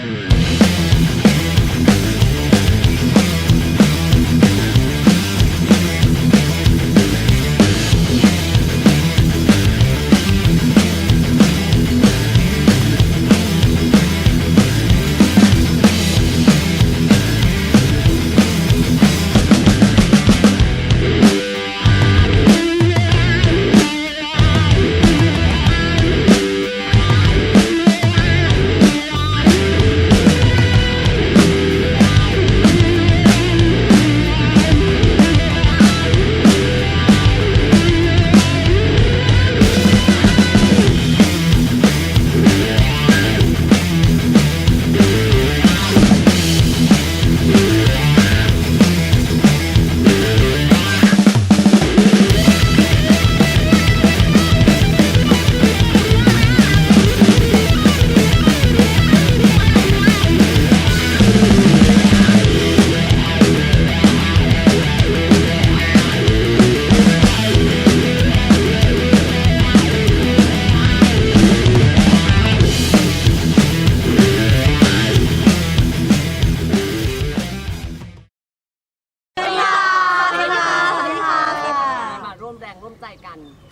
ส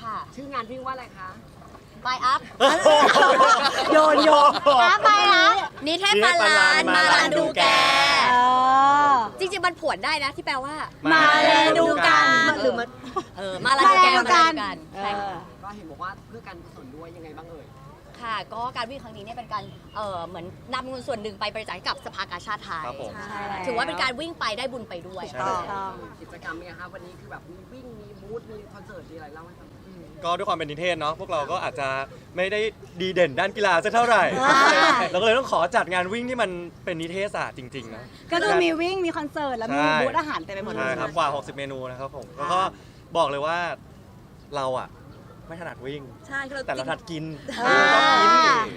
ค่ะ ชื่องานวิ่งว่าอะไรคะไปอัพโยนโยน อัพไปอัพนิเทศปาลานมาลานดูแก จริงๆมันผวนได้นะที่แปลว่า มาแลดูกันหรือมันเออมาลานดูแกมาลานดูกันมาลานดูกันใช่ค่ะ ก็เห็นบอกว่าเพื่อการกุศลด้วยยังไงบ้างเอ่ย ค่ะก็การวิ่งครั้งนี้เนี่ยเป็นการเออเหมือนนำเงินส่วนหนึ่งไปบริจาคให้กับสภากาชาติไทยครับผม ใช่ ถือว่าเป็นการวิ่งไปได้บุญไปด้วย ใช่เลยกิจกรรมเป็นไงคะวันนี้คือแบบมีวิ่งมี บูธมีคอนเสิร์ตมีอะไรเล่าให้ฟังก็ด้วยความเป็นนิเทศเนาะพวกเราก็อาจจะไม่ได้ดีเด่นด้านกีฬาสักเท่าไหร่ เราก็เลยต้องขอจัดงานวิ่งที่มันเป็นนิเทศศาสตร์จริงๆนะ ก็คือมีวิ่งมีคอนเสิร์ตแล้วมีใช่ บูธอาหารเต็มไปหมดเลใช่ย ครับกว่า 60 เมนูนะครับผมแล้วก็บอกเลยว่าเราอะไม่ถนัดวิ่ง ใช่คือเราแต่เราถนัดกินอ่า เราชอบกิน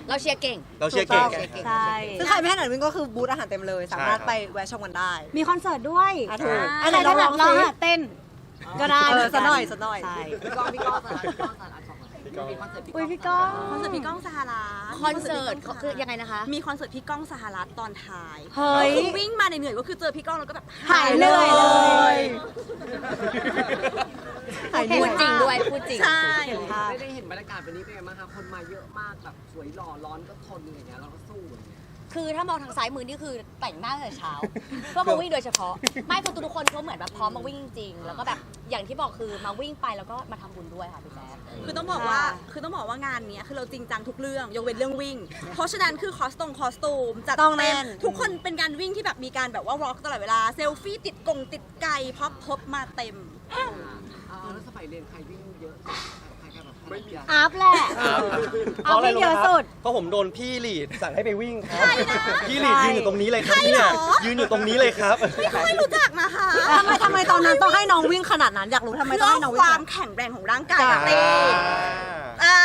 เราเชียร์เก่ง เราเชียร์เก่ง ถูกต้อง ใช่ ซึ่งใครไม่ถนัดวิ่งก็คือบูธอาหารเต็มเลย สามารถใช่ครับ ไปแวะชมกันได้ มีคอนเสิร์ตด้วยอะถูกอันไหนถนัดร้องอะเต้น ก็ได้เออเหมืกัสักหน่อยสักหน่อย ใช่พี่ก้องพี่ก้องสาระพี่ก้องสาระสองมีคอนเสิร์ตพี่อุ้ยพี่ก้องคอนเสิร์ตพี่ก้องสหรัฐคอนเสิร์ตคือยังไงนะคะ มีคอนเสิร์ตพี่ก้องสหรัฐตอนท้ายเฮ้ย คือวิ่งมาเหนื่อยๆก็คือเจอพี่ก้องแล้วก็แบบหายเหนื่อยเลย หายเหพูนื่อดยจริงด้วยพูดจริง ใช่ไม่ได้เห็นบรรยากาศวันนี้เป็นไงบ้างคะคนมาเยอะมากแบบสวยหล่อร้อนก็ทนอย่างเงี้ยเราก็สู้อย่างเงี้ย คือถ้ามองทางซ้ายมือนี่คือแต่งหน้าตั้งแต่เช้า เพื่อมาวิ่งโดยเฉพาะ ไม่คือทุกๆคนเขาเหมือนแบบพร้อมมาวิ่งจริงๆแล้วก็แบบอย่างที่บอกคือมาวิ่งไปแล้วก็มาทำบุญด้วยค่ะพี่แจ๊ค คือต้องบอกว่าคือต้องบอกว่างานเนี้ยคือเราจริงจังทุกเรื่องยกเว้นเรื่องวิ่ง เพราะฉะนั้นคือคอสตงคอสตูมจัดต้องแน่เต็มน ทุกคนเป็นการวิ่งที่แบบมีการแบบว่าวอล์กตลอดเวลาเซลฟี่ติดกงติดไก่พับพบมาเต็มอ่าแล้วสมัยเรียนใครวิ่งเยอะสุด อัพแหละเอาวิ่งเยอะสุด เพราะผมโดนพี่ลีดสั่งให้ไปวิ่งครับ พี่ลีดยืนอยู่ตรงนี้เลยครับเนี่ยยืนอยู่ตรงนี้เลยครับไม่รู้จักนะคะทำไมทำไมตอนนั้นต้องให้น้องวิ่งขนาดนั้นอยากรู้ทำไมเพื่ต้องอให้น้องควิ่งวาขมนาดนั้นแข็งแรงของร่างกายจ้ะนะเต้อ่า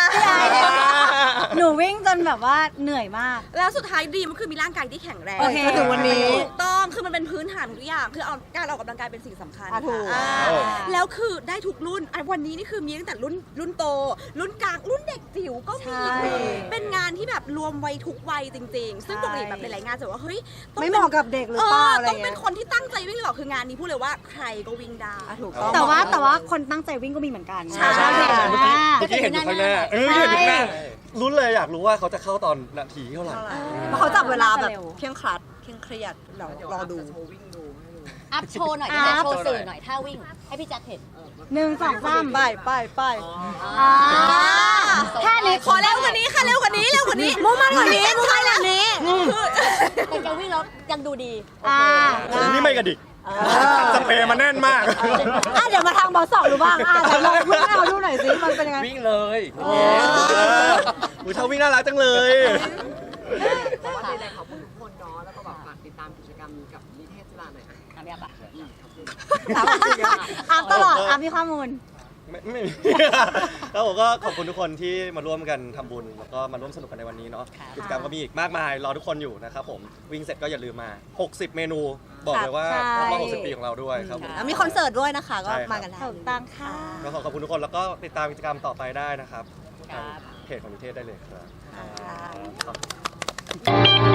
หนูวิ่งจนแบบว่าเหนื่อยมาก แล้วสุดท้ายดีมันคือมีร่างกายที่แข็งแรงโอเคจนถึงวันนี้ ถูกต้องคือมันเป็นพื้นฐานของทุกอย่างคือเอาการออกกำลังกายเป็นสิ่งสำคัญอะถูก อ่าครับผมแล้วคือได้ทุกรุ่นอะวันนี้นี่คือมีตั้งแต่รุ่นรุ่นโต รุ่นกลางรุ่นเด็กจิ๋วก็มี ใช่ เป็นงานที่แบบรวมวัยทุกวัยจริง ๆ ซึ่งปกติแบบหลายๆงานจะบอกว่าเฮ้ยต้องไม่ป็เหนมาะกับเด็กหรือเอเปล่าออะไรต้องเป็เงี้นยคนที่ตั้งใจวิ่งหรือเปล่าคืองานนี้พูดเลยว่าใครก็วิ่งได้ อะถูกต้อง แต่ว่าแต่ว่าคนตั้งใจวิ่งก็มีเหมือนกันใช่ ใช่ใช่ใช่เมื่อกี้อ่าเมื่อกี้เห็นอยู่ข้างหน้าเออเห็นอยู่ข้างหน้า ลุ้นเลยอยากรู้ว่าเขาจะเข้าตอนนาทีเท่าไหร่เพราะเขาจับเวลาแบบเร็วเพียงครัดเพียงเครียดเราเดี๋ยวรอดูจะโชว์วิ่งดูให้ดูอัพโชว์หน่อยได้ไหมอัพ โชว์สื่อหน่อยถ้าวิ่ง ให้พี่แจ๊คเห็น หนึ่งสองสามไปไปไปอ่าแค่นี้ขอเร็วกว่านี้ค่ะเร็วกว่านี้เร็วกว่านี้มุ่งมั่นกว่านี้มุ่งมั่นกว่านี้แต่แกวิ่งแล้วยังดูดี อ่า นี่ไม่กระดิก สเปรย์มาแน่นมาก อะเดี๋ยวมาทางบอสสองดูบ้างอะเดี๋ยวลองวิ่งให้เราดูหน่อยสิมันเป็นยังไง วิ่งเลยอุ้ยเท่าวิ่งน่ารักจังเลย แต่ว่าใดๆขอบคุณทุกคนเนาะแล้วก็แบบฝากติดตามกิจกรรมกับนิเทศจุฬาหน่อยอะอะพี่อัพอะอืมขอบคุณอัพตลอดอัพมีข้อมูล ไม่ไม่มี แล้วผมก็ขอบคุณทุกคนที่มาร่วมกันทำบุญ แล้วก็มาร่วมสนุกกันในวันนี้เนาะค่ะกิจกรรมก็มีอีกมากมายรอทุกคนอยู่นะครับผมวิ่งเสร็จก็อย่าลืมมา 60 เมนูบอกเลยว่าใช่ครบรอบ60 ปีของเราด้วยครับผม แล้วมีคอนเสิร์ตด้วยนะคะ ก็ใช่ครับ มากันได้ถูกต้องค่ะ ก็ขอขอบคุณทุกคนแล้วก็ติดตามกิจกรรมต่อไปได้นะครับครับทางเพจของนิเทศได้เลยครับ ค่ะ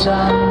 ท